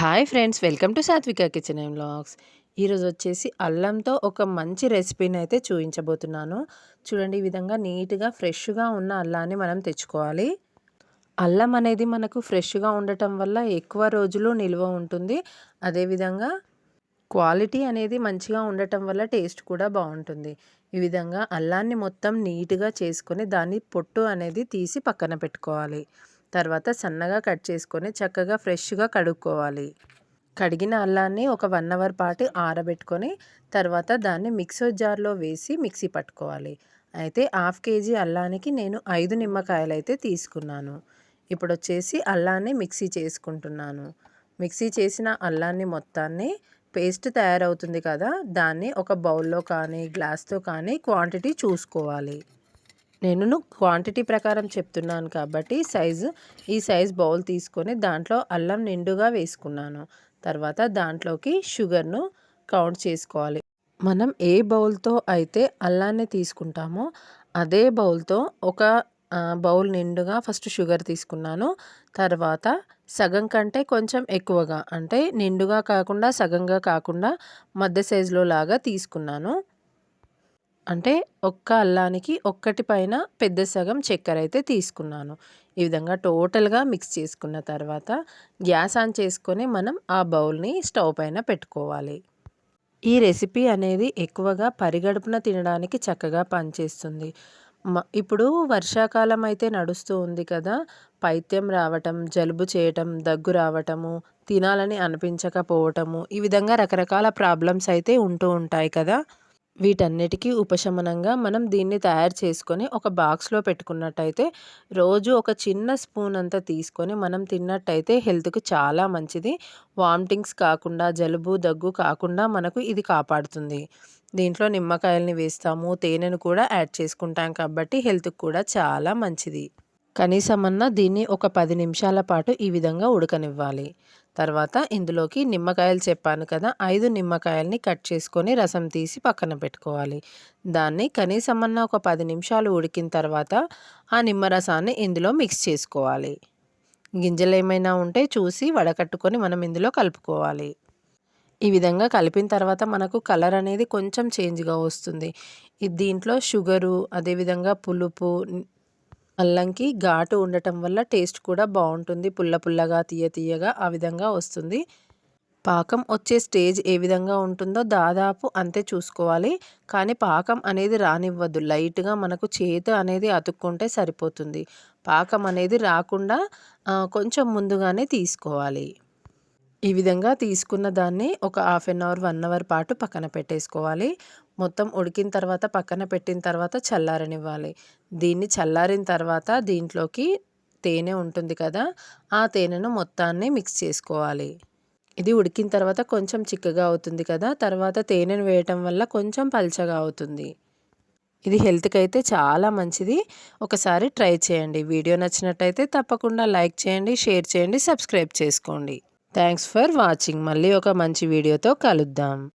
Hi friends welcome to Satvika kitchen and blogs ఈరోజు వచ్చేసి అల్లంతో ఒక మంచి రెసిపీని అయితే చూపించబోతున్నాను చూడండి ఈ విధంగా నీట్గా ఫ్రెష్గా ఉన్న అల్లాన్ని మనం తెచ్చుకోవాలి. అల్లం అనేది మనకు ఫ్రెష్గా ఉండటం వల్ల ఎక్కువ రోజులు నిల్వ ఉంటుంది. అదేవిధంగా క్వాలిటీ అనేది మంచిగా ఉండటం వల్ల టేస్ట్ కూడా బాగుంటుంది. ఈ విధంగా అల్లాన్ని మొత్తం నీట్గా చేసుకొని దాన్ని పొట్టు అనేది తీసి పక్కన పెట్టుకోవాలి. తర్వాత సన్నగా కట్ చేసుకొని చక్కగా ఫ్రెష్గా కడుక్కోవాలి. కడిగిన అల్లాన్ని ఒక వన్ అవర్ పాటు ఆరబెట్టుకొని తర్వాత దాన్ని మిక్సర్ జార్లో వేసి మిక్సీ పట్టుకోవాలి. అయితే హాఫ్ కేజీ అల్లానికి నేను ఐదు నిమ్మకాయలు అయితే తీసుకున్నాను. ఇప్పుడు వచ్చేసి అల్లాన్ని మిక్సీ చేసుకుంటున్నాను. మిక్సీ చేసిన అల్లాన్ని మొత్తాన్ని పేస్ట్ తయారవుతుంది కదా దాన్ని ఒక బౌల్లో కానీ గ్లాస్తో కానీ క్వాంటిటీ చూసుకోవాలి. నేను క్వాంటిటీ ప్రకారం చెప్తున్నాను కాబట్టి సైజు ఈ సైజ్ బౌల్ తీసుకొని దాంట్లో అల్లం నిండుగా వేసుకున్నాను. తర్వాత దాంట్లోకి షుగర్ను కౌంట్ చేసుకోవాలి. మనం ఏ బౌల్తో అయితే అల్లాన్ని తీసుకుంటామో అదే బౌల్తో ఒక బౌల్ నిండుగా ఫస్ట్ షుగర్ తీసుకున్నాను. తర్వాత సగం కంటే కొంచెం ఎక్కువగా అంటే నిండుగా కాకుండా సగంగా కాకుండా మధ్య సైజులో లాగా తీసుకున్నాను. అంటే ఒక్క అల్లానికి ఒక్కటి పైన పెద్ద సగం చక్కెర అయితే తీసుకున్నాను. ఈ విధంగా టోటల్గా మిక్స్ చేసుకున్న తర్వాత గ్యాస్ ఆన్ చేసుకొని మనం ఆ బౌల్ని స్టవ్ పైన పెట్టుకోవాలి. ఈ రెసిపీ అనేది ఎక్కువగా పరిగడుపున తినడానికి చక్కగా పనిచేస్తుంది. ఇప్పుడు వర్షాకాలం అయితే నడుస్తూ ఉంది కదా పైత్యం రావటం జలుబు చేయటం దగ్గు రావటము తినాలని అనిపించకపోవటము ఈ విధంగా రకరకాల ప్రాబ్లమ్స్ అయితే ఉంటూ ఉంటాయి కదా. వీటన్నిటికీ ఉపశమనంగా మనం దీన్ని తయారు చేసుకొని ఒక బాక్స్లో పెట్టుకున్నట్టయితే రోజు ఒక చిన్న స్పూన్ అంతా తీసుకొని మనం తిన్నట్టయితే హెల్త్కి చాలా మంచిది. వామిటింగ్స్ కాకుండా జలుబు దగ్గు కాకుండా మనకు ఇది కాపాడుతుంది. దీంట్లో నిమ్మకాయల్ని వేస్తాము తేనెను కూడా యాడ్ చేసుకుంటాం కాబట్టి హెల్త్కి కూడా చాలా మంచిది. కనీసమన్నా దీన్ని ఒక పది నిమిషాల పాటు ఈ విధంగా ఉడకనివ్వాలి. తర్వాత ఇందులోకి నిమ్మకాయలు చెప్పాను కదా ఐదు నిమ్మకాయల్ని కట్ చేసుకొని రసం తీసి పక్కన పెట్టుకోవాలి. దాన్ని కనీసమన్నా ఒక పది నిమిషాలు ఉడికిన తర్వాత ఆ నిమ్మరసాన్ని ఇందులో మిక్స్ చేసుకోవాలి. గింజలు ఏమైనా ఉంటే చూసి వడకట్టుకొని మనం ఇందులో కలుపుకోవాలి. ఈ విధంగా కలిపిన తర్వాత మనకు కలర్ అనేది కొంచెం చేంజ్గా వస్తుంది. దీంట్లో షుగరు అదేవిధంగా పులుపు అల్లంకి ఘాటు ఉండటం వల్ల టేస్ట్ కూడా బాగుంటుంది. పుల్ల పుల్లగా తీయ తీయగా ఆ విధంగా వస్తుంది. పాకం వచ్చే స్టేజ్ ఏ విధంగా ఉంటుందో దాదాపు అంతే చూసుకోవాలి. కానీ పాకం అనేది రానివ్వద్దు లైట్గా మనకు చేతి అనేది అతుక్కుంటే సరిపోతుంది. పాకం అనేది రాకుండా కొంచెం ముందుగానే తీసుకోవాలి. ఈ విధంగా తీసుకున్న దాన్ని ఒక half an hour one hour పాటు పక్కన పెట్టేసుకోవాలి. మొత్తం ఉడికిన తర్వాత పక్కన పెట్టిన తర్వాత చల్లారనివ్వాలి. దీన్ని చల్లారిన తర్వాత దీంట్లోకి తేనె ఉంటుంది కదా ఆ తేనెను మొత్తాన్ని మిక్స్ చేసుకోవాలి. ఇది ఉడికిన తర్వాత కొంచెం చిక్కగా అవుతుంది కదా తర్వాత తేనెను వేయటం వల్ల కొంచెం పల్చగా అవుతుంది. ఇది హెల్త్కి అయితే చాలా మంచిది. ఒకసారి ట్రై చేయండి. వీడియో నచ్చినట్టయితే తప్పకుండా లైక్ చేయండి షేర్ చేయండి సబ్స్క్రైబ్ చేసుకోండి. Thanks for watching. మళ్ళీ ఒక మంచి వీడియోతో కలుద్దాం.